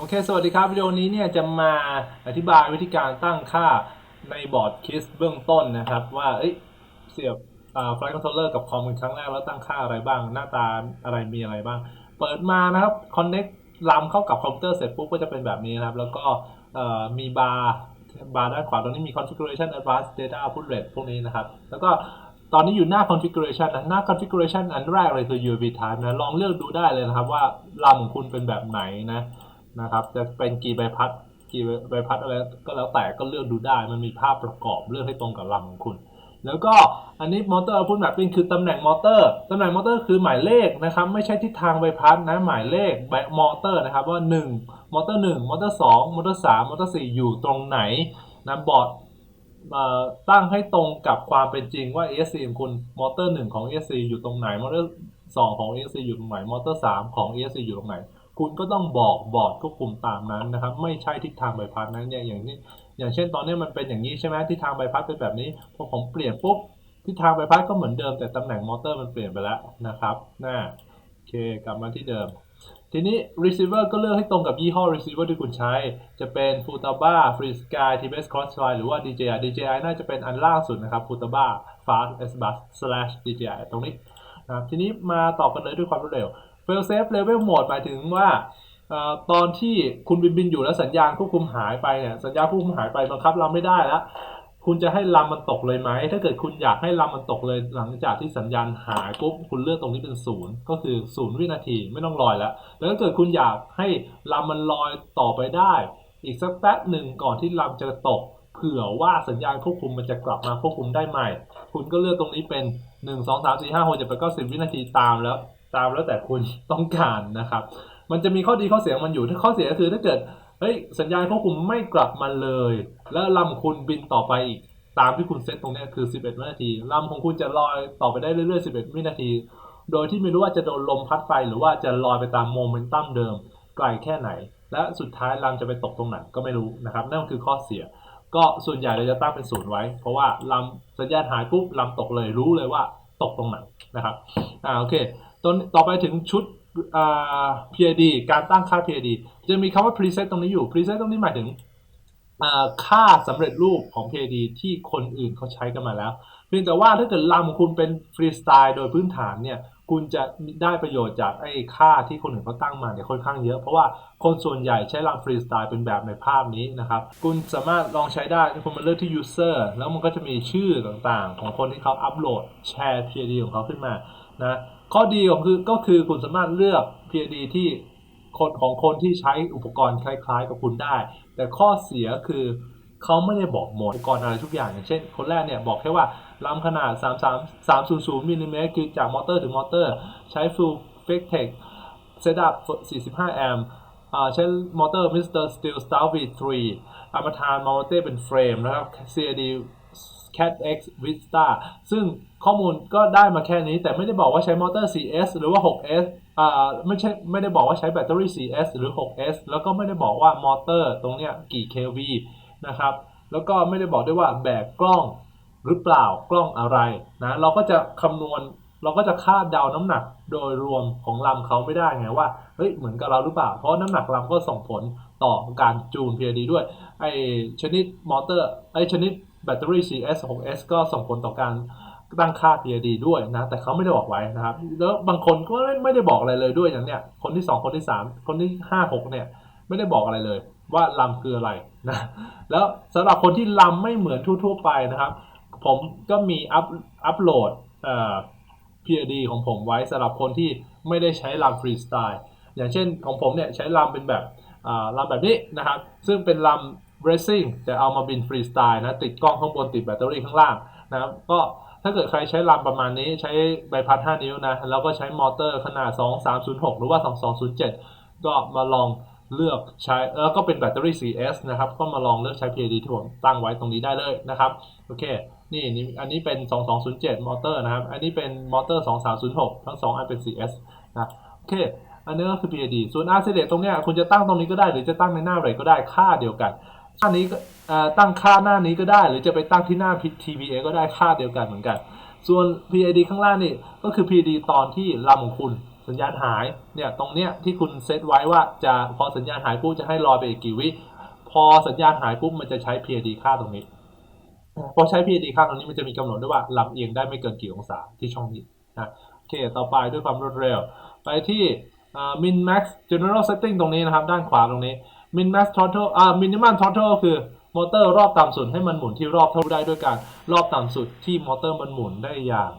โอเค สวัสดีครับ วิดีโอนี้เนี่ยจะมาอธิบายวิธีการตั้งค่าในบอร์ดคิสเบื้องต้นนะครับ ว่าเอเสียบไฟล์คอนโทรลเลอร์กับคอมเป็นครั้งแรกแล้วตั้งค่าอะไรบ้าง หน้าตาอะไรมีอะไรบ้าง เปิดมานะครับ Connect ลำเข้ากับคอมพิวเตอร์เสร็จปุ๊บก็จะเป็นแบบนี้นะครับ แล้วก็มีบาร์บาร์ด้านขวาตรงนี้มี configuration advanced data output rate พวกนี้นะครับ แล้วก็ตอนนี้อยู่หน้า configuration นะหน้า configuration อันแรกเลยคือ UV type นะลองเลือกดูได้เลยนะครับว่าลำของคุณเป็นแบบไหนนะ นะครับ จะเป็นกี่ใบพัดกี่ใบพัดอะไรก็แล้วแต่ก็เลือกดูได้ มันมีภาพประกอบเลือกให้ตรงกับลำของคุณ แล้วก็อันนี้มอเตอร์พูดแบบนี้คือตำแหน่งมอเตอร์ตำแหน่งมอเตอร์คือหมายเลขนะครับ ไม่ใช่ทิศทางใบพัดนะหมายเลขใบมอเตอร์นะครับว่า 1 มอเตอร์ 1 มอเตอร์ 2 มอเตอร์ 3 มอเตอร์ 4 อยู่ตรงไหนนะบอร์ดตั้งให้ตรงกับความเป็นจริงว่า ESC ของคุณมอเตอร์ 1 ของ ESC อยู่ตรงไหนมอเตอร์ 2 ของ ESC อยู่ตรงไหนมอเตอร์ 3 ของ ESC อยู่ตรงไหน คุณก็ต้องบอกบอร์ดควบคุมตามนั้นนะครับ ไม่ใช่ทิศทางใบพัดนั้นเนี่ยอย่างนี้ อย่างเช่นตอนนี้มันเป็นอย่างนี้ใช่ไหมทิศทางใบพัดเป็นแบบนี้พอผมเปลี่ยนปุ๊บทิศทางใบพัดก็เหมือนเดิมแต่ตำแหน่งมอเตอร์มันเปลี่ยนไปแล้วนะครับน่าโอเคกลับมาที่เดิม ทีนี้ receiver ก็เลือกให้ตรงกับยี่ห้อ receiver ที่คุณใช้ จะเป็น Futaba FreeSky TBS Crossfire หรือว่า DJI DJI น่าจะเป็นอันล่าสุดนะครับ Futaba Fast S Bus slash DJI ตรงนี้นะครับทีนี้มาต่อกันเลยด้วยความรวดเร็ว fail safe level mode หมายถึงว่าตอนที่คุณบินบินอยู่แล้วสัญญาณควบคุมหายไปเนี่ยสัญญาณควบคุมหายไปบังคับเราไม่ได้แล้วคุณจะให้ลำมันตกเลยไหม ถ้าเกิดคุณอยากให้ลำมันตกเลยหลังจากที่สัญญาณหายปุ๊บคุณเลือกตรงนี้เป็นศูนย์ก็คือศูนย์วินาทีไม่ต้องลอยแล้ว แล้วถ้าเกิดคุณอยากให้ลำมันลอยต่อไปได้ อีกสักแป๊บหนึ่งก่อนที่ลำจะตก เผื่อว่าสัญญาณควบคุมมันจะกลับมาควบคุมได้ใหม่ คุณก็เลือกตรงนี้เป็น 1 2 3 4 5 6 7 8 9 10 วินาทีตามแล้ว ตามแล้วแต่คุณต้องการนะครับ มันจะมีข้อดีข้อเสียของมันอยู่ถ้าข้อเสียก็คือถ้าเกิดเฮ้ยสัญญาณควบคุมไม่กลับมาเลย แล้วลำคุณบินต่อไปอีกตามที่คุณเซตตรงนี้คือ 11 วินาทีลำของคุณจะลอยต่อไปได้เรื่อยๆ 11 วินาที โดยที่ไม่รู้ว่าจะโดนลมพัดไปหรือว่าจะลอยไปตามโมเมนตัมเดิมไกลแค่ไหน และสุดท้ายลำจะไปตกตรงไหนก็ไม่รู้นะครับนั่นคือข้อเสีย ก็ส่วนใหญ่เราจะตั้งเป็นศูนย์ไว้ เพราะว่าลำสัญญาณหายปุ๊บลำตกเลยรู้เลยว่าตกตรงไหนนะครับอ่าโอเค ตอนต่อไปถึงชุดอ่า PID การตั้งค่า PID จะมีคำว่า preset ตรงนี้อยู่ preset ตรงนี้หมายถึงอ่าค่าสำเร็จรูปของ PID ที่คนอื่นเขาใช้กันมาแล้วเพียงแต่ว่าถ้าเกิดลำของคุณเป็นฟรีสไตล์โดยพื้นฐานเนี่ยคุณจะได้ประโยชน์จากไอ้ค่าที่คนอื่นเขาตั้งมาเนี่ยค่อนข้างเยอะ เพราะว่าคนส่วนใหญ่ใช้ลำฟรีสไตล์เป็นแบบในภาพนี้นะครับ คุณสามารถลองใช้ได้คุณมาเลือกที่ user แล้วมันก็จะมีชื่อต่างๆ ของคนที่เขาอัปโหลดแชร์ PID ของเขาขึ้นมานะ ข้อดีของคือก็คือคุณสามารถเลือก PID ที่คนของคนที่ใช้อุปกรณ์คล้ายๆ กับคุณได้ แต่ข้อเสียคือเขาไม่ได้บอกหมดอุปกรณ์อะไรทุกอย่างอย่างเช่น คนแรกเนี่ยบอกแค่ว่าลำขนาด 3 3 300มิลลิเมตรคือจากมอเตอร์ถึงมอเตอร์ ใช้ full fake tech setup 45 แอมป์อ่าใช้มอเตอร์ Mr. Steel Star V3 เอามาทานมอเตอร์เป็นเฟรมนะครับ CAD Cat X Vista ซึ่งข้อมูลก็ได้มาแค่นี้ แต่ไม่ได้บอกว่าใช้มอเตอร์ CS หรือว่า 6S อ่าไม่ใช่ไม่ได้บอกว่าใช้แบตเตอรี่ CS หรือ 6S แล้วก็ไม่ได้บอกว่ามอเตอร์ตรงเนี้ยกี่ kV นะครับ แล้วก็ไม่ได้บอกด้วยว่าแบกกล้องหรือเปล่ากล้องอะไรนะเราก็จะคำนวณเราก็จะคาดเดาน้ำหนักโดยรวมของลำเขาไม่ได้ไงว่าเฮ้ยเหมือนกับเราหรือเปล่า เพราะน้ำหนักลำก็ส่งผลต่อการจูน PID ด้วยไอชนิดมอเตอร์ไอชนิด แบตเตอรี่ CS 6S ก็ส่งผลต่อการตั้งค่า PID ด้วยนะ แต่เขาไม่ได้บอกไว้นะครับ แล้วบางคนก็ไม่ได้บอกอะไรเลยด้วยอย่างเนี้ยคนที่ 2 คนที่ 3 คนที่5 6เนี่ยไม่ได้บอกอะไรเลย ว่าลำคืออะไรนะแล้วสำหรับคนที่ลำไม่เหมือนทั่วๆไปนะครับ ผมก็มีอัพอัพโหลดเอ่อ PID ของผมไว้สำหรับคนที่ไม่ได้ใช้ลำฟรีสไตล์อย่างเช่นของผมเนี่ยใช้ลำเป็นแบบอ่าลำแบบนี้นะครับ ซึ่งเป็นลำ racing แต่เอามาบินฟรีสไตล์นะติดกล้องข้างบนติดแบตเตอรี่ข้างล่างนะครับก็ถ้าเกิดใครใช้ลำประมาณนี้ใช้ใบพัด 5 นิ้วนะ แล้วก็ใช้มอเตอร์ขนาด 2306 หรือว่า 2207 ก็มาลองเลือกใช้แล้วก็เป็นแบตเตอรี่ 4S นะครับ ก็มาลองเลือกใช้ PID ที่ผมตั้งไว้ตรงนี้ได้เลยนะครับ โอเค นี่นี่อันนี้เป็น 2207 มอเตอร์นะครับ อันนี้เป็นมอเตอร์ 2306 ทั้ง 2 อันเป็น 4S นะโอเค อันนี้ก็คือ PID ส่วน r c d ตรงเนี้ยคุณจะตั้งตรงนี้ก็ได้หรือจะตั้งในหน้าเรทก็ได้ค่าเดียวกัน หน้านี้ก็ตั้งค่าหน้านี้ก็ได้ หรือจะไปตั้งที่หน้า TVA ก็ได้ค่าเดียวกันเหมือนกัน ส่วน PID ข้างล่างนี่ก็คือ PID ตอนที่ลำของคุณสัญญาณหายเนี่ยตรงเนี้ยที่คุณเซตไว้ว่าจะพอสัญญาณหายปุ๊บจะให้รอไปอีกกี่วิพอสัญญาณหายปุ๊บมันจะใช้ PID ค่าตรงนี้ พอใช้ PID ค่าตรงนี้มันจะมีกำหนดด้วยว่าลำเอียงได้ไม่เกินกี่องศาที่ช่องนี้นะโอเคต่อไปด้วยความรวดเร็ว ไปที่ min max general setting ตรงนี้นะครับ ด้านขวาตรงนี้ min max throttle อ่า minimum throttle คือมอเตอร์รอบต่ำสุดให้มันหมุนที่รอบเท่าได้ด้วยการรอบต่ำสุดที่มอเตอร์มันหมุนได้อย่าง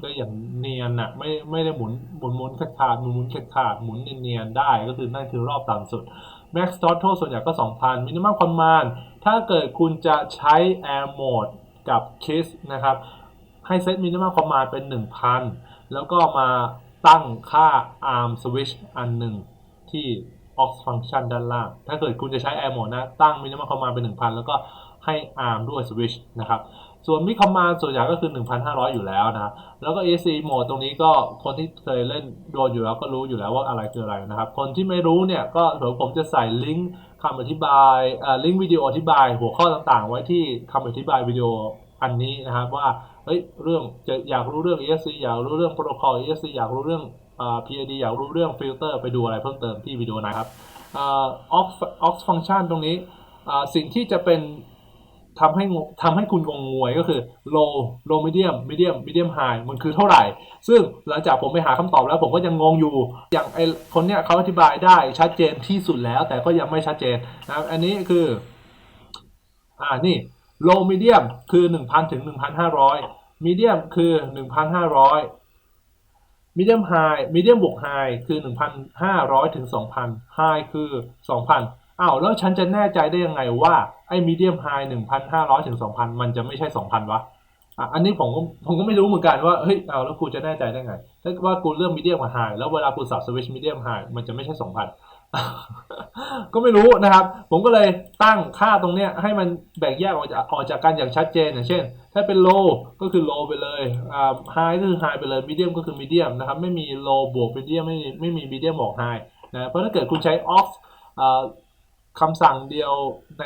ได้อย่างเนียนอะไม่ไม่ได้หมุนหมุนหมุนขาดหมุนหมุนขาดหมุนเนียนๆได้ก็คือนั่นคือรอบต่ำสุด max throttle ส่วนใหญ่ก็ 2,000 minimum command ถ้าเกิดคุณจะใช้ air mode กับ kiss นะครับ ให้เซต minimum command เป็น 1,000 แล้วก็มาตั้งค่า arm switch อันหนึ่งที่ aux function ด้านล่าง ถ้าเกิดคุณจะใช้ air mode นะ ตั้ง minimum command เป็น 1,000 แล้วก็ให้ arm ด้วย switch นะครับส่วน mid command ส่วนใหญ่ก็คือ 1,500 อยู่แล้วนะ แล้วก็ AC mode ตรงนี้ก็คนที่เคยเล่นโดนอยู่แล้วก็รู้อยู่แล้วว่าอะไรคืออะไรนะครับ คนที่ไม่รู้เนี่ยก็เดี๋ยวผมจะใส่ลิงก์คำอธิบายเอ่อลิงก์วิดีโออธิบาย หัวข้อต่างๆ ไว้ที่คำอธิบายวิดีโออันนี้นะครับว่าเฮ้ยเรื่องจะอยากรู้เรื่อง ESC อยากรู้เรื่องโปรโตคอล ESC อยากรู้เรื่อง อ่า PID อยากรู้เรื่องฟิลเตอร์ไปดูอะไรเพิ่มเติมที่วิดีโอนะครับอ่า aux aux function ตรงนี้สิ่งที่จะเป็นทำให้ทำให้คุณงงงวยก็คือ low low medium medium medium high มันคือเท่าไหร่ ซึ่งหลังจากผมไปหาคำตอบแล้วผมก็ยังงงอยู่ อย่างไอคนเนี้ยเขาอธิบายได้ชัดเจนที่สุดแล้ว แต่ก็ยังไม่ชัดเจนนะอันนี้คือ อ่านี่ low medium คือ 1,000 ถึง 1,500 medium คือ 1,500 มีเดียมไฮมีเดียมบวกไฮคือ 1,500 ถึง 2,000ไฮคือ 2,000อ้าวแล้วฉันจะแน่ใจได้ยังไงว่า ไอ้มีเดียมไฮ1,500 ถึง 2,000 มันจะไม่ใช่ 2,000 วะอะอันนี้ผมก็ผมก็ไม่รู้เหมือนกันว่าเฮ้ยเอาแล้วกูจะแน่ใจได้ไงถ้าว่ากูเลือกมีเดียมกับไฮแล้วเวลากูสับสวิชมีเดียมไฮมันจะไม่ใช่ 2,000 ก็ไม่รู้นะครับ ผมก็เลยตั้งค่าตรงเนี้ยให้มันแบ่งแยกออกจากออกจากกันอย่างชัดเจนอย่างเช่น ถ้าเป็น low ก็คือ low ไปเลยอ่า high ก็คือ high ไปเลย medium ก็คือ medium นะครับ ไม่มี low บวก medium ไม่มีไม่มี medium บวก high นะเพราะถ้าเกิดคุณใช้ aux อ่าคำสั่งเดียวใน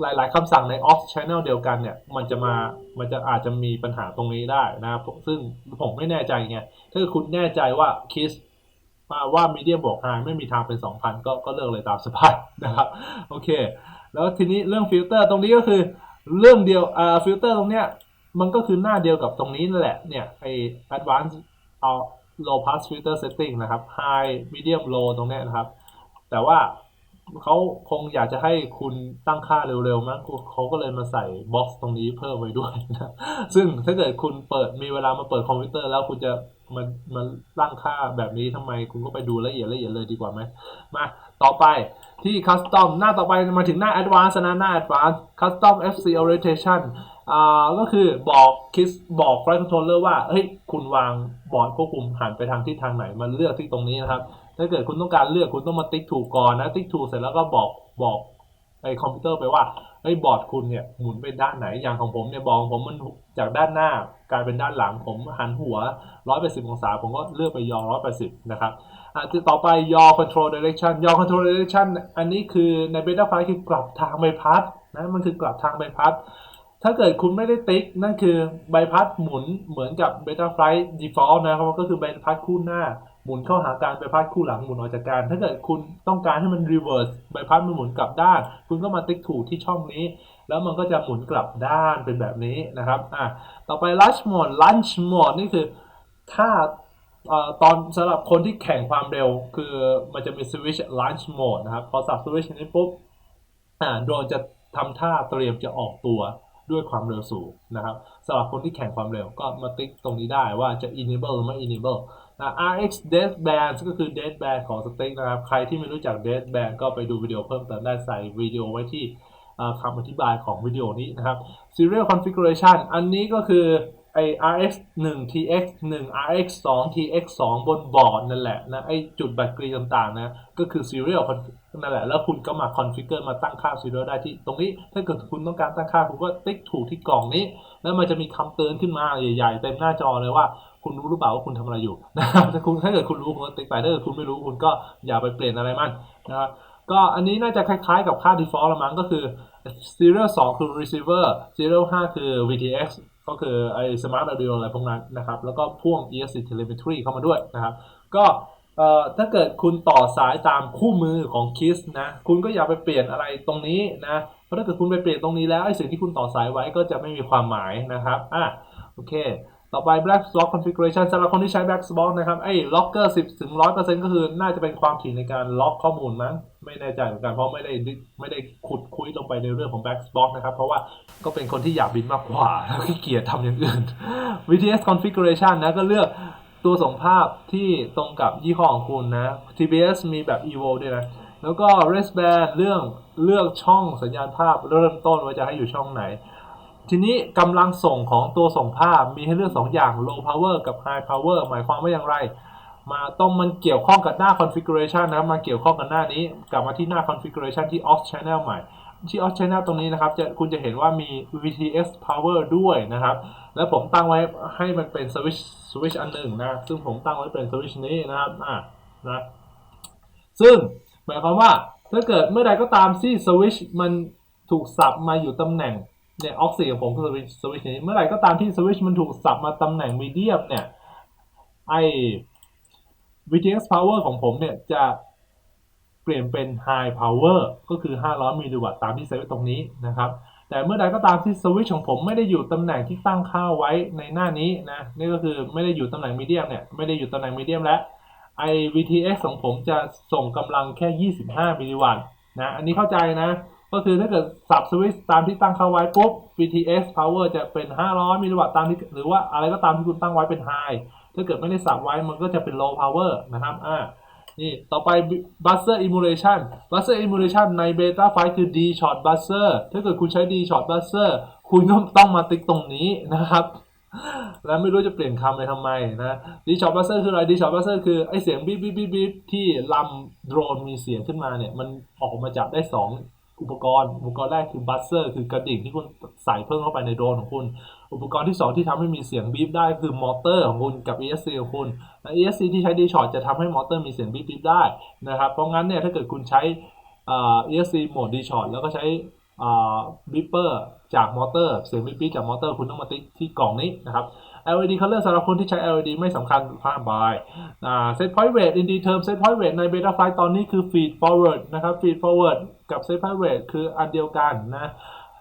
หลาย ๆคำสั่งใน aux channel เดียวกันเนี่ย มันจะมา มันจะอาจจะมีปัญหาตรงนี้ได้นะครับซึ่งผมไม่แน่ใจไง ถ้าเกิดคุณแน่ใจว่า kiss ว่าว่ามีเดียมบวกไฮไม่มีทางเป็น 2,000 ก็ก็เลือกเลยตามสบายนะครับโอเค แล้วทีนี้เรื่องฟิลเตอร์ตรงนี้ก็คือเรื่องเดียวอ่าฟิลเตอร์ตรงเนี้ยมันก็คือหน้าเดียวกับตรงนี้นั่นแหละเนี่ยไอ advanced เอา low pass filter setting นะครับ high medium low ตรงเนี้ยนะครับ แต่ว่าเขาคงอยากจะให้คุณตั้งค่าเร็วๆมั้งเขาก็เลยมาใส่บ็อกซ์ตรงนี้เพิ่มไว้ด้วยนะซึ่งถ้าเกิดคุณเปิดมีเวลามาเปิดคอมพิวเตอร์แล้วคุณจะ มันมันตั้งค่าแบบนี้ทำไมคุณก็ไปดูละเอียดละเอียดเลยดีกว่าไหมมาต่อไปที่ custom หน้าต่อไปมาถึงหน้า advanced นะหน้า advanced custom FC orientation อ่าก็คือบอกคิสบอก flight controller ว่าเฮ้ยคุณวางบอร์ดควบคุมหันไปทางทิศทางไหนมาเลือกที่ตรงนี้นะครับ ถ้าเกิดคุณต้องการเลือกคุณต้องมาติ๊กถูกก่อนนะติ๊กถูกเสร็จแล้วก็บอกบอกไอคอมพิวเตอร์ไปว่า ไอ้ยบอร์ดคุณเนี่ยหมุนไปด้านไหนอย่างของผมเนี่ยบองผมมันจากด้านหน้ากลายเป็นด้านหลังผมหันหัว 180 องศา ผมก็เลือกไปยอ 180 นะครับอะต่อไปยอ control direction ยอ control direction อันนี้คือใน beta flight คือกลับทางใบพัดนะมันคือกลับทางใบพัด ถ้าเกิดคุณไม่ได้ติ๊ก นั่นคือใบพัดหมุนเหมือนกับ Beta Flight Default นะครับก็คือใบพัดคู่หน้า หมุนเข้าหาการใบพัดคู่หลังหมุนออกจากกันถ้าเกิดคุณต้องการให้มัน reverse ใบพัดมันหมุนกลับด้าน คุณก็มาติ๊กถูกที่ช่องนี้ แล้วมันก็จะหมุนกลับด้านเป็นแบบนี้นะครับอะต่อไป Lunch Mode Lunch Mode นี่คือถ้าตอนสำหรับคนที่แข่งความเร็ว คือมันจะมี switch lunch mode นะครับ พอสับ switch นี้ปุ๊บอ่าโดรนจะทำท่าเตรียมจะออกตัว ด้วยความเร็วสูงนะครับสำหรับคนที่แข่งความเร็วก็มาติ๊กตรงนี้ได้ว่าจะ enable หรือไม่ enable นะ RX dead band ก็คือ dead band ของสติ๊กนะครับ ใครที่ไม่รู้จัก dead band ก็ไปดูวิดีโอเพิ่มเติมได้ใส่วิดีโอไว้ที่คำอธิบายของวิดีโอนี้นะครับ serial configuration อันนี้ก็คือไอ RX 1 TX 1 RX 2 TX 2บนบอร์ดนั่นแหละนะไอจุดแบตเตอรี่ต่างๆนะก็คือ serial นั่นแหละ แล้วคุณก็มา configure มาตั้งค่า serial ได้ที่ตรงนี้ ถ้าเกิดคุณต้องการตั้งค่าคุณก็ติ๊กถูกที่กล่องนี้ แล้วมันจะมีคำเตือนขึ้นมาใหญ่ๆเต็มหน้าจอเลยว่าคุณรู้หรือเปล่าว่าคุณทำอะไรอยู่นะครับถ้าคุณถ้าเกิดคุณรู้คุณก็ติ๊กไปถ้าเกิดคุณไม่รู้คุณก็อย่าไปเปลี่ยนอะไรมันนะครับก็อันนี้น่าจะคล้ายๆกับค่า default ละมั้งก็คือ serial 2 คือ receiver serial 5 คือ VTX ก็คือไอ้ smart audio อะไรพวกนั้นนะครับ แล้วก็พ่วง ESC telemetry เข้ามาด้วยนะครับ ก็ เอ่อถ้าเกิดคุณต่อสายตามคู่มือของ KISS นะ คุณก็อย่าไปเปลี่ยนอะไรตรงนี้นะ เพราะถ้าเกิดคุณไปเปลี่ยนตรงนี้แล้วไอ้สิ่งที่คุณต่อสายไว้ก็จะไม่มีความหมายนะครับอะโอเค ต่อไป Black Box Configuration สำหรับคนที่ใช้ Black Box นะครับไอ้ Locker 10ถึง100%ก็คือน่าจะเป็นความถี่ในการล็อกข้อมูลมั้งไม่แน่ใจเหมือนกันเพราะไม่ได้ไม่ได้ขุดคุยลงไปในเรื่องของ Black Box นะครับ เพราะว่าก็เป็นคนที่อยากบินมากกว่าแล้วขี้เกียจทำอย่างอื่น VTS Configuration นะก็เลือก ตัวส่งภาพที่ตรงกับยี่ห้อของคุณนะ TBS มีแบบ EVO ด้วยนะ แล้วก็ wristband เรื่องเลือกช่องสัญญาณภาพเริ่มต้นว่าจะให้อยู่ช่องไหน ทีนี้กำลังส่งของตัวส่งภาพมีให้เลือก 2 อย่าง low power กับ high power หมายความว่าอย่างไร มาต้องมันเกี่ยวข้องกับหน้า configuration นะมาเกี่ยวข้องกับหน้านี้ กลับมาที่หน้า configuration ที่ off channel ใหม่ที่ off channel ตรงนี้นะครับจะคุณจะเห็นว่ามี VTS power ด้วยนะครับ แล้วผมตั้งไว้ให้มันเป็น switch switch อันหนึ่งนะ ซึ่งผมตั้งไว้เป็น switch นี้นะครับ อ่านะ ซึ่งหมายความว่าถ้าเกิดเมื่อใดก็ตามที่สวิชมันถูกสับมาอยู่ตำแหน่งเนี่ยออกซิของผมคือสวิชสวิชนี้ เมื่อไหร่ก็ตามที่สวิชมันถูกสับมาตำแหน่งมีเดียมเนี่ย ไอ VTX power ของผมเนี่ยจะเปลี่ยนเป็น high power ก็คือ 500 มิลลิวัตต์ตามที่เซฟไว้ตรงนี้นะครับ แต่เมื่อใดก็ตามที่สวิตช์ของผมไม่ได้อยู่ตำแหน่งที่ตั้งค่าไว้ในหน้านี้นะนี่ก็คือไม่ได้อยู่ตำแหน่งมีเดียมเนี่ยไม่ได้อยู่ตำแหน่งมีเดียมแล้วไอ VTX ของผมจะส่งกำลังแค่ 25 มิลลิวัตต์นะอันนี้เข้าใจนะ ก็คือถ้าเกิดสับสวิตช์ตามที่ตั้งค่าไว้ปุ๊บ VTX power จะเป็น 500 มิลลิวัตต์ตามที่หรือว่าอะไรก็ตามที่คุณตั้งไว้เป็น high ถ้าเกิดไม่ได้สับไว้มันก็จะเป็น low power นะครับอ่า นี่ต่อไป buzzer emulation buzzer emulation ใน beta 5คือ D shot buzzer ถ้าเกิดคุณใช้ D shot buzzer คุณก็ต้องมาติ๊กตรงนี้นะครับ แล้วไม่รู้จะเปลี่ยนคำไปทำไมนะ D shot buzzer คืออะไร D shot buzzer คือไอเสียงบีบบีบบีบบีบที่ลำโดรนมีเสียงขึ้นมาเนี่ย มันออกมาจากได้ 2 อุปกรณ์ อุปกรณ์แรกคือ buzzer คือกระดิ่งที่คุณใส่เพิ่มเข้าไปในโดรนของคุณ อุปกรณ์ที่ 2 ที่ทำให้มีเสียงบีบได้คือมอเตอร์ของคุณกับ ESC ของคุณและ ESC ที่ใช้ D shot จะทำให้มอเตอร์มีเสียงบีบบีบได้นะครับ เพราะงั้นเนี่ยถ้าเกิดคุณใช้อ่า ESC โหมด D shot แล้วก็ใช้บีเปอร์จากมอเตอร์ เสียงบีบบีบจากมอเตอร์คุณต้องมาติ๊กที่กล่องนี้นะครับ LED color สำหรับคนที่ใช้ LED ไม่สำคัญห้ามบาย set point rate in d term set point rate ใน beta 5ตอนนี้คือ feed forward นะครับ feed forward กับ set point rate คืออันเดียวกันนะ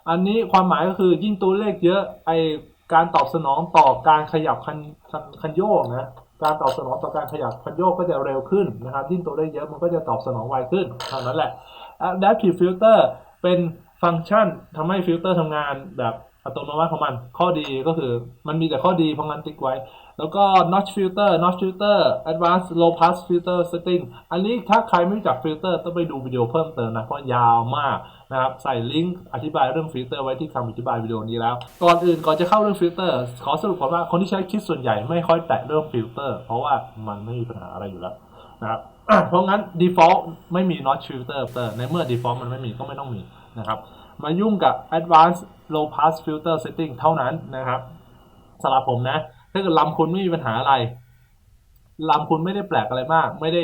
อันนี้ความหมายก็คือยิ่งตัวเลขเยอะไอการตอบสนองต่อการขยับคันคันโยกนะการตอบสนองต่อการขยับคันโยกก็จะเร็วขึ้นนะครับยิ่งตัวเลขเยอะมันก็จะตอบสนองไวขึ้นเท่านั้นแหละ adaptive filter เป็นฟังก์ชันทำให้ฟิลเตอร์ทำงานแบบอัตโนมัติของมัน ข้อดีก็คือมันมีแต่ข้อดีเพราะงั้นติ๊กไว้ แล้วก็ notch filter notch filter advanced low pass filter setting อันนี้ถ้าใครไม่รู้จักฟิลเตอร์ต้องไปดูวิดีโอเพิ่มเติมนะ เพราะยาวมาก นะครับใส่ลิงก์อธิบายเรื่องฟิลเตอร์ไว้ที่คำอธิบายวิดีโอนี้แล้ว ก่อนอื่นก่อนจะเข้าเรื่องฟิลเตอร์ขอสรุปก่อนว่าคนที่ใช้คิดส่วนใหญ่ไม่ค่อยแตะเรื่องฟิลเตอร์เพราะว่ามันไม่มีปัญหาอะไรอยู่แล้วนะครับเพราะงั้น default ไม่มี not filter ในเมื่อ default มันไม่มีก็ไม่ต้องมีนะครับมายุ่งกับ advanced low pass filter setting เท่านั้นนะครับสำหรับผมนะ ถ้าเกิดลำคุณไม่มีปัญหาอะไรลำคุณไม่ได้แปลกอะไรมาก ไม่ได้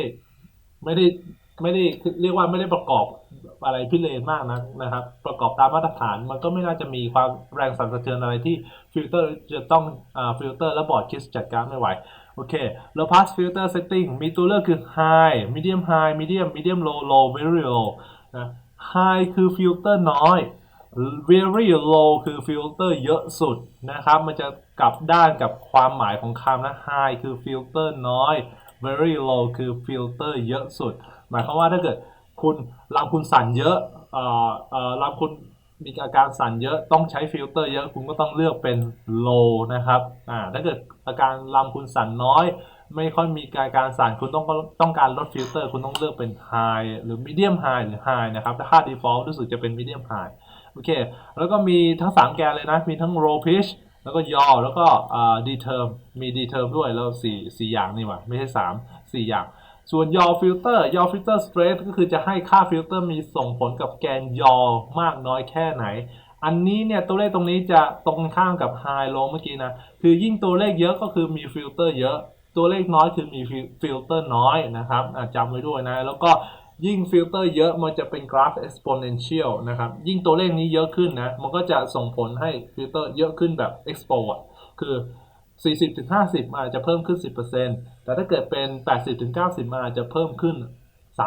ไม่ได้ ไม่ได้คือเรียกว่าไม่ได้ประกอบอะไรพิเรนมากนะนะครับ ประกอบตามมาตรฐานมันก็ไม่น่าจะมีความแรงสั่นสะเทือนอะไรที่ฟิลเตอร์จะต้องอ่าฟิลเตอร์และบอร์ดคิดจัดการไม่ไหวโอเค low pass filter setting มีตัวเลือกคือ high medium high medium medium low low very low นะ high คือฟิลเตอร์น้อย very low คือฟิลเตอร์เยอะสุดนะครับ มันจะกลับด้านกับความหมายของคำนะ high คือฟิลเตอร์น้อย very low คือฟิลเตอร์เยอะสุด หมายความว่าถ้าเกิดคุณลำคุณสั่นเยอะเอ่อเอ่อลำคุณมีอาการสั่นเยอะต้องใช้ฟิลเตอร์เยอะคุณก็ต้องเลือกเป็น low นะครับอ่าถ้าเกิดอาการลำคุณสั่นน้อย ไม่ค่อยมีการการสั่นคุณต้องต้องการลดฟิลเตอร์คุณต้องเลือกเป็น high หรือ medium high หรือ high นะครับถ้าค่า default รู้สึกจะเป็น medium high โอเค แล้วก็มีทั้ง 3 แกนเลยนะ มีทั้ง row pitch แล้วก็ yaw แล้วก็อ่า determ มี determ ด้วยแล้ว4 4อย่างนี่หว่าไม่ใช่3 4อย่าง ส่วน yaw filter yaw filter stress ก็คือจะให้ค่าฟิลเตอร์มีส่งผลกับแกน yaw มากน้อยแค่ไหน อันนี้เนี่ยตัวเลขตรงนี้จะตรงข้ามกับ high low เมื่อกี้นะ คือยิ่งตัวเลขเยอะก็คือมีฟิลเตอร์เยอะ ตัวเลขน้อยคือมีฟิลเตอร์น้อยนะครับจำไว้ด้วยนะ แล้วก็ ยิ่งฟิลเตอร์เยอะมันจะเป็นกราฟ exponential นะครับ ยิ่งตัวเลขนี้เยอะขึ้นนะ มันก็จะส่งผลให้ฟิลเตอร์เยอะขึ้นแบบ expo อะคือ 40ถึง50 อาจจะเพิ่มขึ้น 10%แต่ถ้าเกิดเป็น 80ถึง90 อาจจะเพิ่มขึ้น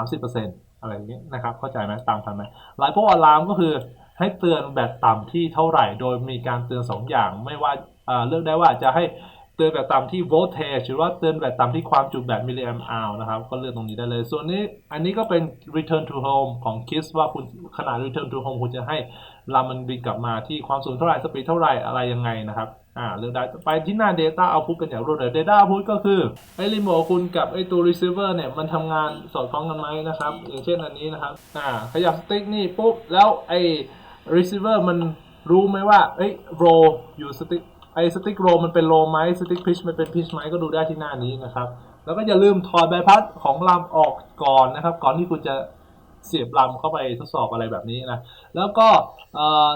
30%อะไรอย่างเงี้ยนะครับ เข้าใจไหมตามทันไหมไลโพวกอะลามก็คือให้เตือนแบบต่ำที่เท่าไหร่ โดยมีการเตือน 2 อย่าง ไม่ว่าอ่าเลือกได้ว่าจะให้ เตือนแบบต่ำที่ voltage หรือว่าเตือนแบบต่ำที่ความจุแบบมิลลิแอมป์อนะครับ ก็เลือกตรงนี้ได้เลย ส่วนนี้อันนี้ก็เป็น return to home ของ KISS ว่าคุณขนาด return to home คุณจะให้ลำมันบินกลับมาที่ความสูงเท่าไหร่ สปีดเท่าไหร่ อะไรยังไงนะครับ อ่า เลือกได้ ไปที่หน้า data output กันอย่างรวดเร็ว data output ก็คือ ไอ้รีโมทคุณกับไอ้ตัว receiver เนี่ย มันทำงานสอดคล้องกันไหมนะครับ อย่างเช่นอันนี้นะครับ อ่า ขยับสติ๊กนี่ปุ๊บ แล้วไอ้ receiver มันรู้ไหมว่า เอ้ย row อยู่สติ๊ก ไอ้สติ๊กโรมันเป็นโรไหมสติ๊กพิชมันเป็นพิชไหมก็ดูได้ที่หน้านี้นะครับ แล้วก็อย่าลืมถอดใบพัดของลำออกก่อนนะครับ ก่อนที่คุณจะเสียบลำเข้าไปทดสอบอะไรแบบนี้นะ แล้วก็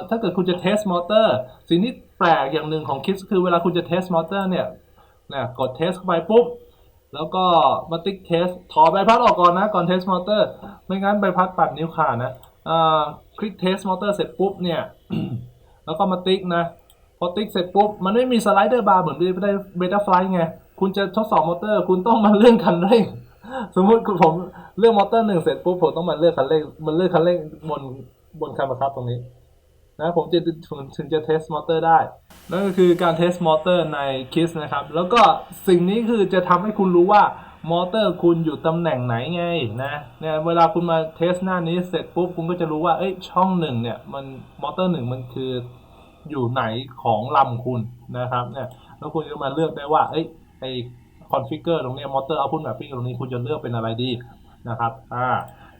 ถ้าเกิดคุณจะเทสมอเตอร์สิ่งที่แปลกอย่างหนึ่งของคิดคือเวลาคุณจะเทสมอเตอร์เนี่ยนะกดเทสเข้าไปปุ๊บ แล้วก็มาติ๊กเทสถอดใบพัดออกก่อนนะ ก่อนเทสมอเตอร์ ไม่งั้นใบพัดปัดนิ้วขาดนะคลิกเทสมอเตอร์เสร็จปุ๊บเนี่ย แล้วก็มาติ๊กนะ พอติ๊กเสร็จปุ๊บ มันไม่มีสไลเดอร์บาร์เหมือนได้เบต้าไฟไง คุณจะทดสอบมอเตอร์ คุณต้องมาเลื่อนคันเร่ง สมมุติคุณผมเลือกมอเตอร์หนึ่งเสร็จปุ๊บผมต้องมาเลือกคันเร่ง มันเลือกคันเร่งบนบนคันบังคับตรงนี้นะผมจะถึงจะเทสมอเตอร์ได้ นั่นก็คือการเทสมอเตอร์ใน KISS นะครับ แล้วก็สิ่งนี้คือจะทำให้คุณรู้ว่ามอเตอร์คุณอยู่ตำแหน่งไหนไงนะเนี่ยเวลาคุณมาเทสหน้านี้เสร็จปุ๊บคุณก็จะรู้ว่าเอ้ยช่องหนึ่งเนี่ยมันมอเตอร์หนึ่งมันคือ อยู่ไหนของลำคุณนะครับเนี่ยแล้วคุณก็มาเลือกได้ว่าเอ้ยไอคอนฟิกเกอร์ตรงนี้มอเตอร์เอาพุทแมปปิ้งตรงนี้คุณจะเลือกเป็นอะไรดีนะครับอ่า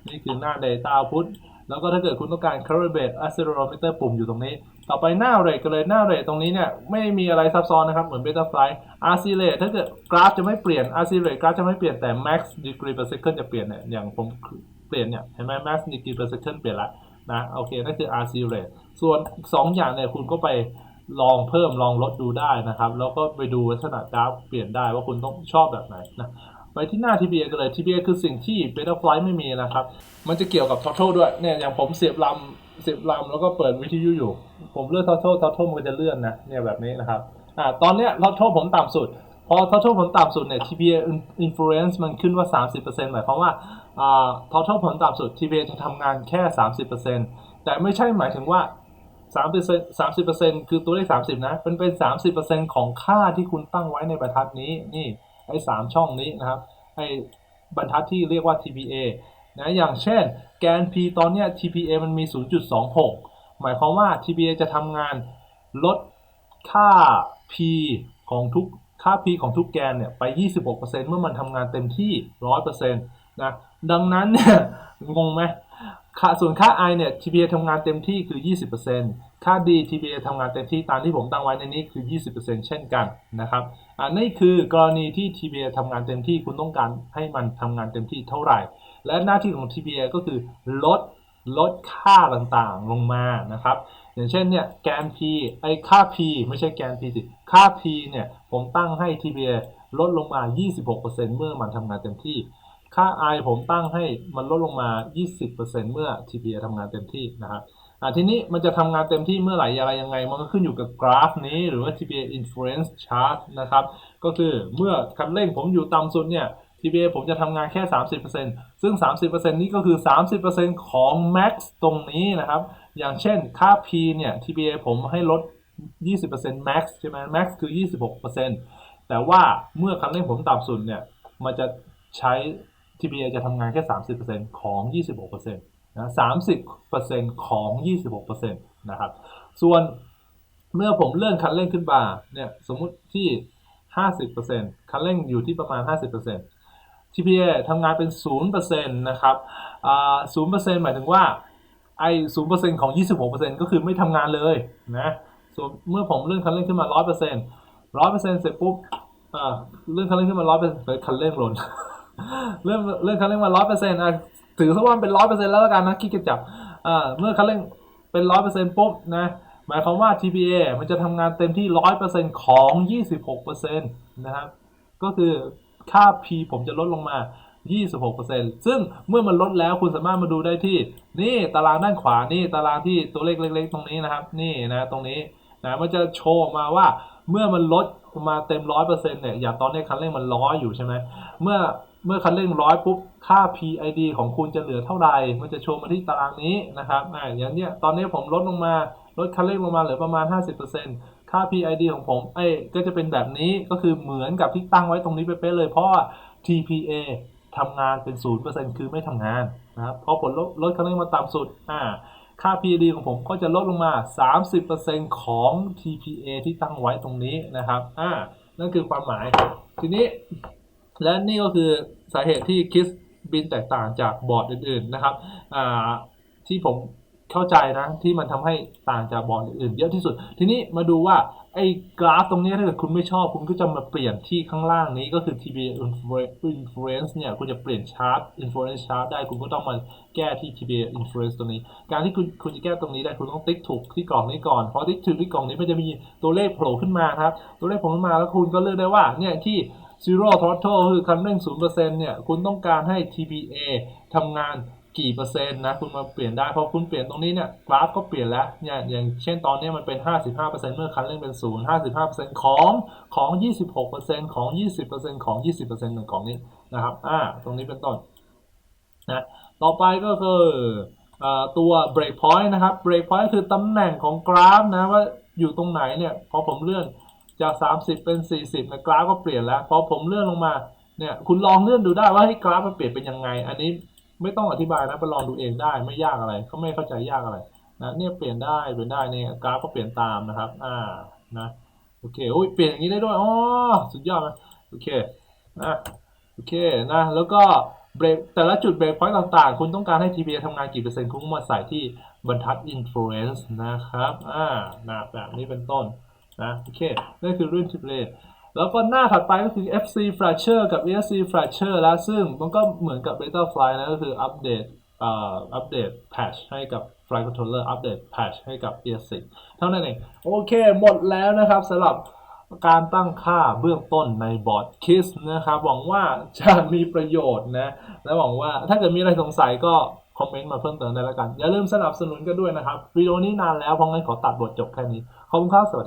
นี่คือหน้า Data Output แล้วก็ถ้าเกิดคุณต้องการ calibrate accelerometer ปุ่มอยู่ตรงนี้ ต่อไปหน้า rate กันเลยหน้า rate ตรงนี้เนี่ยไม่มีอะไรซับซ้อนนะครับ เหมือน beta flight RC rate ถ้าเกิดกราฟจะไม่เปลี่ยน RC rate กราฟจะไม่เปลี่ยนแต่ max degree per second จะเปลี่ยนเนี่ยอย่างผมเปลี่ยนเนี่ยเห็นไหม max degree per second เปลี่ยนละ นะโอเคนั่นคือ RC rate ส่วนอีกสองอย่างเนี่ยคุณก็ไปลองเพิ่มลองลดดูได้นะครับ แล้วก็ไปดูลักษณะกราฟเปลี่ยนได้ว่าคุณต้องชอบแบบไหนนะไปที่หน้า TBA กันเลย TBA คือสิ่งที่ beta flight ไม่มีนะครับ มันจะเกี่ยวกับ throttle ด้วยเนี่ยอย่างผมเสียบลำเสียบลำแล้วก็เปิดวิทยุอยู่ ผมเลือน throttle throttle มันก็จะเลื่อนนะเนี่ยแบบนี้นะครับอ่าตอนเนี้ย throttle ผมต่ำสุด พอ throttle ผมต่ำสุดเนี่ย TBA influence มันขึ้นว่า 30%หมายความว่าอ่า throttle ผมต่ำสุด TBA จะทำงานแค่ 30%แต่ไม่ใช่หมายถึงว่า30% 30%คือตัวเลข 30 นะเป็นเป็น 30%ของค่าที่คุณตั้งไว้ในบรรทัดนี้นี่ไอ้สามช่องนี้นะครับไอ้บรรทัดที่เรียกว่า TPA นะอย่างเช่น แกน P ตอนเนี้ย TPA มันมี 0.26 หมายความว่า TPA จะทำงานลดค่า P ของทุก ค่า P ของทุกแกนเนี่ยไป 26%เมื่อมันทำงานเต็มที่ 100%นะดังนั้นเนี่ยงงไหมค่าส่วนค่า I เนี่ย TPA ทำงานเต็มที่คือ 20%ค่า D TPA ทำงานเต็มที่ตามที่ผมตั้งไว้ในนี้คือ 20%เช่นกันนะครับอ่านี่คือกรณีที่ TPA ทำงานเต็มที่คุณต้องการให้มันทำงานเต็มที่เท่าไหร่ และหน้าที่ของ TPA ก็คือลดลดค่าต่างๆลงมานะครับ อย่างเช่นเนี่ยแกน P ไอ้ค่า P ไม่ใช่แกน P สิค่า P เนี่ยผมตั้งให้ TPA ลดลงมา 26%เมื่อมันทำงานเต็มที่ ค่า I ผมตั้งให้มันลดลงมา 20%เมื่อ TPA ทำงานเต็มที่นะครับอ่าทีนี้มันจะทำงานเต็มที่เมื่อไหร่อะไรยังไง มันก็ขึ้นอยู่กับกราฟนี้หรือว่า TPA influence chart นะครับ ก็คือเมื่อคันเร่งผมอยู่ต่ำสุดเนี่ย TPA ผมจะทำงานแค่ 30%ซึ่ง 30%นี้ก็คือ 30%ของ max ตรงนี้นะครับ อย่างเช่นค่า P เนี่ย TPA ผมให้ลด 20% max ใช่ไหม max คือ 26%แต่ว่าเมื่อคันเร่งผมต่ำสุดเนี่ย มันจะใช้ TPA จะทำงานแค่ 30%ของ 26%นะ30%ของ 26%นะครับ ส่วนเมื่อผมเลื่อนคันเร่งขึ้นมาเนี่ยสมมุติที่ 50%คันเร่งอยู่ที่ประมาณ 50% TPA ทำงานเป็น 0%นะครับอ่า0%หมายถึงว่า ไอ้ศูนย์เปอร์เซ็นของยี่สิบหกเปอร์เซ็นก็คือไม่ทำงานเลยนะส่วนเมื่อผมเลื่อนคันเร่งขึ้นมาร้อยเปอร์เซ็นร้อยเปอร์เซ็นเสร็จปุ๊บอ่าเลื่อนคันเร่งขึ้นมาร้อยเปอร์เซ็นต์คันเร่งหล่นเลื่อนเลื่อนคันเร่งมาร้อยเปอร์เซ็นอ่นะถือซะว่าเป็นร้อยเปอร์เซ็นแล้วกันนะคิดกันจับอ่าเมื่อคันเร่งเป็นร้อยเปอร์เซ็นปุ๊บนะหมายความว่า TPA มันจะทำงานเต็มที่ร้อยเปอร์เซ็นของยี่สิบหกเปอร์เ26%นะครับ ก็คือค่า P ผมจะลดลงมา 26%ซึ่งเมื่อมันลดแล้วคุณสามารถมาดูได้ที่ นี่ตารางด้านขวานี่ตารางที่ตัวเลขเล็ก ๆ ตรงนี้นะครับ นี่นะตรงนี้นะมันจะโชว์มาว่าเมื่อมันลดมาเต็มร้อยเปอร์เซ็นต์เนี่ยอย่างตอนนี้คันเร่งมันร้อยอยู่ใช่ไหมเมื่อเมื่อคันเร่งร้อยปุ๊บค่า PID ของคุณจะเหลือเท่าไหร่ มันจะโชว์มาที่ตารางนี้นะครับอ่าอย่างเนี้ยตอนนี้ผมลดลงมาลดคันเร่งลงมาเหลือประมาณ 50%ค่า PID ของผมเอ้ก็จะเป็นแบบนี้ก็คือเหมือนกับที่ตั้งไว้ตรงนี้เป๊ะเลยเพราะ TPA ทำงานเป็น0%คือไม่ทำงานนะครับพอผลลดลดคันเร่งมาต่ำสุดอ่าค่า PAD ของผมก็จะลดลงมา 30%ของ TPA ที่ตั้งไว้ตรงนี้นะครับอ่านั่นคือความหมาย ทีนี้ และนี่ก็คือสาเหตุที่คิสบินแตกต่างจากบอร์ดอื่น ๆ นะครับอ่าที่ผมเข้าใจนะที่มันทำให้ต่างจากบอร์ดอื่นๆเยอะที่สุด ทีนี้มาดูว่า ไอ้กราฟตรงนี้ถ้าเกิดคุณไม่ชอบคุณก็จะมาเปลี่ยนที่ข้างล่างนี้ก็คือ TBA influence เนี่ยคุณจะเปลี่ยนชาร์ต influence chart ได้คุณก็ต้องมาแก้ที่ TBA influence ตรงนี้ การที่คุณคุณจะแก้ตรงนี้ได้คุณต้องติ๊กถูกที่กล่องนี้ก่อนพอติ๊กถูกที่กล่องนี้มันจะมีตัวเลขโผล่ขึ้นมาครับ ตัวเลขโผล่ขึ้นมาแล้วคุณก็เลือกได้ว่าเนี่ยที่ zero throttle คือคันเร่ง0%เนี่ยคุณต้องการให้ TBA ทำงาน กี่เปอร์เซ็นต์นะคุณมาเปลี่ยนได้พอคุณเปลี่ยนตรงนี้เนี่ยกราฟก็เปลี่ยนแล้วเนี่ยอย่างเช่นตอนนี้มันเป็น 55%เมื่อคันเร่งเป็น 0 55%ของของ 26%ของ 20%ของ 20%หนึ่งของนี้นะครับอ่าตรงนี้เป็นต้นนะต่อไปก็คืออ่าตัว break point นะครับ break point คือตำแหน่งของกราฟนะว่าอยู่ตรงไหนเนี่ยพอผมเลื่อนจาก 30 เป็น 40นะกราฟก็เปลี่ยนแล้วพอผมเลื่อนลงมาเนี่ยคุณลองเลื่อนดูได้ว่าให้กราฟมันเปลี่ยนเป็นยังไง อันนี้ ไม่ต้องอธิบายนะไปลองดูเองได้ไม่ยากอะไรเขาไม่เข้าใจยากอะไรนะเนี่ยเปลี่ยนได้เปลี่ยนได้เนี่ยกราฟก็เปลี่ยนตามนะครับ อ่านะโอเคอุ้ยเปลี่ยนอย่างนี้ได้ด้วยอ๋อสุดยอดนะโอเคนะโอเคนะแล้วก็เบรกแต่ละจุดเบรกพอยต์ต่างๆ คุณต้องการให้ TPA ทำงานกี่เปอร์เซ็นต์คุณก็มาใส่ที่บรรทัด influence นะครับ อ่านะแบบนี้เป็นต้นนะโอเคนั่นคือเรื่อง TPA แล้วก็หน้าถัดไปก็คือ FC Fracture กับ ESC Fracture แล้วซึ่งมันก็เหมือนกับ Beta Fly นะก็คืออัปเดตเอ่ออัปเดต patch ให้กับ Flight Controller อัปเดต patch ให้กับ ESC เท่านั้นเอง โอเค หมดแล้วนะครับสำหรับการตั้งค่าเบื้องต้นในบอร์ด KISS นะครับหวังว่าจะมีประโยชน์นะ และหวังว่าถ้าเกิดมีอะไรสงสัยก็คอมเมนต์มาเพิ่มเติมได้แล้วกัน อย่าลืมสนับสนุนกันด้วยนะครับ วิดีโอนี้นานแล้วเพราะงั้นขอตัดบทจบแค่นี้ ขอบคุณครับสวัสดี